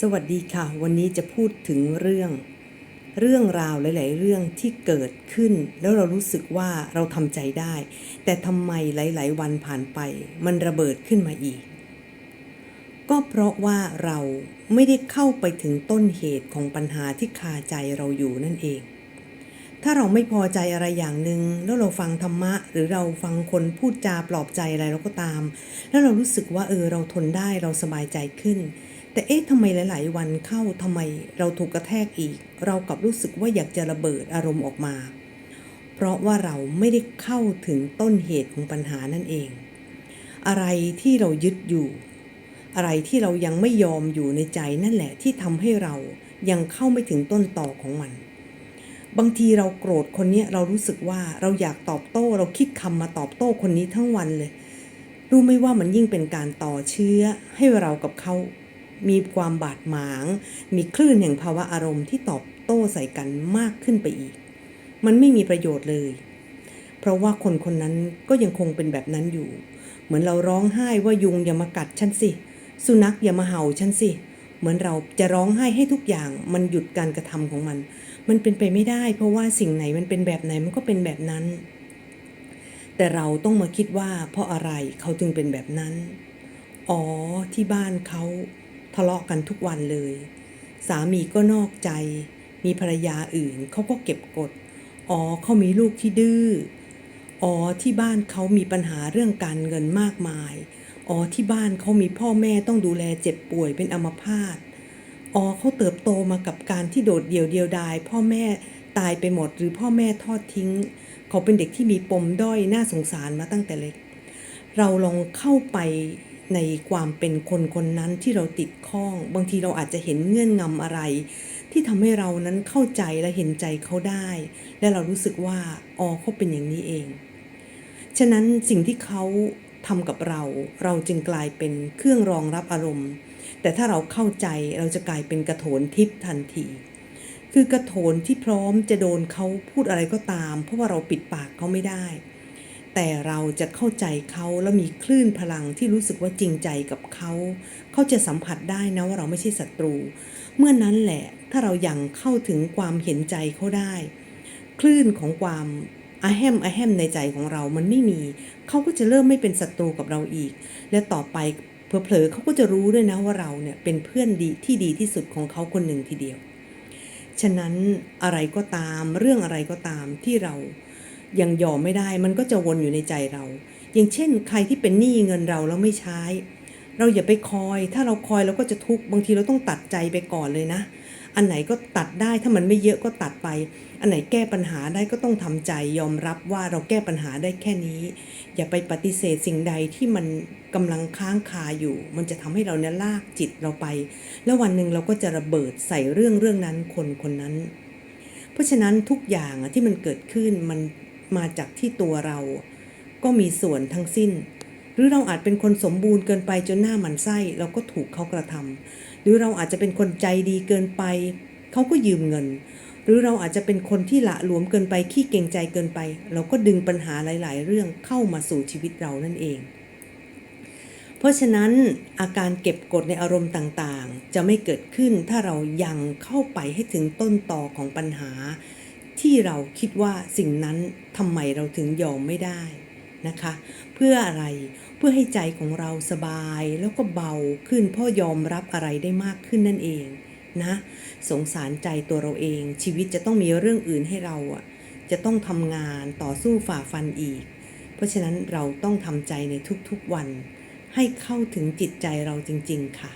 สวัสดีค่ะ วันนี้จะพูดถึงเรื่อง เรื่องราวหลาย ๆ เรื่องที่เกิดขึ้น แล้วเรารู้สึกว่าเราทำใจได้ แต่ทำไมหลาย ๆ วันผ่านไป มันระเบิดขึ้นมาอีก ก็เพราะว่าเราไม่ได้เข้าไปถึงต้นเหตุของปัญหาที่คาใจเราอยู่นั่นเอง ถ้าเราไม่พอใจอะไรอย่างหนึ่งแล้วเราฟังธรรมะ หรือเราฟังคนพูดจาปลอบใจอะไรเราก็ตาม แล้วเรารู้สึกว่าเออเราทนได้เราสบายใจขึ้น แต่เอ๊ะทำไมหลาย ๆ วันเข้าทำไมเราถูกกระแทกอีก เรากลับรู้สึกว่าอยากจะระเบิดอารมณ์ออกมา เพราะว่าเราไม่ได้เข้าถึงต้นเหตุของปัญหานั่นเอง อะไรที่เรายึดอยู่ อะไรที่เรายังไม่ยอมอยู่ในใจนั่นแหละที่ทำให้เรายังเข้าไม่ถึงต้นต่อของมัน บางทีเราโกรธคนนี้เรารู้สึกว่าเราอยากตอบโต้ เราคิดคำมาตอบโต้คนนี้ทั้งวันเลย รู้ไหมว่ามันยิ่งเป็นการต่อเชื้อให้เรากับเขา มีความบาดหมาง มีคลื่นแห่งภาวะอารมณ์ที่ตอบโต้ใส่กันมากขึ้นไปอีก มันไม่มีประโยชน์เลย เพราะว่าคนคนนั้นก็ยังคงเป็นแบบนั้นอยู่ เหมือนเราร้องไห้ว่ายุงอย่ามากัดฉันสิ สุนัขอย่ามาเห่าฉันสิ เหมือนเราจะร้องไห้ให้ทุกอย่างมันหยุดการกระทำของมัน มันเป็นไปไม่ได้ เพราะว่าสิ่งไหนมันเป็นแบบไหนมันก็เป็นแบบนั้น แต่เราต้องมาคิดว่าเพราะอะไรเขาจึงเป็นแบบนั้น อ๋อที่บ้านเขา ทะเลาะกันทุกวันเลย สามีก็นอกใจ มีภรรยาอื่นเขาก็เก็บกด อ๋อเขามีลูกที่ดื้อ อ๋อที่บ้านเขามีปัญหาเรื่องการเงินมากมาย อ๋อที่บ้านเขามีพ่อแม่ต้องดูแลเจ็บป่วยเป็นอัมพาต อ๋อเขาเติบโตมากับการที่โดดเดี่ยวเดียวดาย พ่อแม่ตายไปหมดหรือพ่อแม่ทอดทิ้ง เขาเป็นเด็กที่มีปมด้อยน่าสงสารมาตั้งแต่เล็ก เราลองเข้าไป ในความเป็นคนคนนั้นที่เราติดข้อง บางทีเราอาจจะเห็นเงื่อนงำอะไร ที่ทำให้เรานั้นเข้าใจและเห็นใจเขาได้ และเรารู้สึกว่าอ๋อเขาเป็นอย่างนี้เอง ฉะนั้นสิ่งที่เขาทำกับเรา เราจึงกลายเป็นเครื่องรองรับอารมณ์ แต่ถ้าเราเข้าใจเราจะกลายเป็นกระโถนทิพย์ทันที คือกระโถนที่พร้อมจะโดนเขาพูดอะไรก็ตาม เพราะว่าเราปิดปากเขาไม่ได้ แต่เราจะเข้าใจเขาแล้วมีคลื่นพลังที่รู้สึกว่าจริงใจกับเขา เขาจะสัมผัสได้นะว่าเราไม่ใช่ศัตรู เมื่อนั้นแหละถ้าเรายัางเข้าถึงความเห็นใจเขาได้ คลื่นของความอาแฮมอาแฮมในใจของเรามันไม่มี เขาก็จะเริ่มไม่เป็นศัตรูกับเราอีก และต่อไปเผลอๆเขาก็จะรู้ด้วยนะว่าเราเนี่ยเป็นเพื่อนดีที่ดีที่สุดของเขาคนหนึ่งทีเดียว ฉะนั้นอะไรก็ตามเรื่องอะไรก็ตามที่เรา ยังยอมไม่ได้ มันก็จะวนอยู่ในใจเรา อย่างเช่น ใครที่เป็นหนี้เงินเราแล้วไม่ใช้ เราอย่าไปคอย ถ้าเราคอยเราก็จะทุกข์บางทีเราต้องตัดใจไปก่อนเลยนะ อันไหนก็ตัดได้ถ้ามันไม่เยอะก็ตัดไป อันไหนแก้ปัญหาได้ก็ต้องทำใจยอมรับว่าเราแก้ปัญหาได้แค่นี้ อย่าไปปฏิเสธสิ่งใดที่มันกำลังค้างคาอยู่ มันจะทำให้เราเนี่ยลากจิตเราไป แล้ววันหนึ่งเราก็จะระเบิดใส่เรื่องเรื่องนั้นคนคนนั้นเพราะฉะนั้นทุกอย่างอะที่มันเกิดขึ้นมัน มาจากที่ตัวเรา ก็มีส่วนทั้งสิ้น หรือเราอาจเป็นคนสมบูรณ์เกินไปจนหน้าหมันไส้เราก็ถูกเขากระทำหรือเราอาจจะเป็นคนใจดีเกินไป เขาก็ยืมเงิน หรือเราอาจจะเป็นคนที่ละหลวมเกินไปขี้เก่งใจเกินไป เราก็ดึงปัญหาหลาย ๆ เรื่องเข้ามาสู่ชีวิตเรานั่นเองเพราะฉะนั้นอาการเก็บกดในอารมณ์ต่างๆ จะไม่เกิดขึ้นถ้าเรายังเข้าไปให้ถึงต้นตอของปัญหา ที่เราคิดว่าสิ่งนั้นทำไมเราถึงยอมไม่ได้นะคะ เพื่ออะไรเพื่อให้ใจของเราสบายแล้วก็เบาขึ้นพราะยอมรับอะไรได้มากขึ้นนั่นเองนะ สงสารใจตัวเราเอง ชีวิตจะต้องมีเรื่องอื่นให้เราอะจะต้องทำงานต่อสู้ฝ่าฟันอีก เพราะฉะนั้นเราต้องทำใจในทุกๆวัน ให้เข้าถึงจิตใจเราจริง ๆ ค่ะ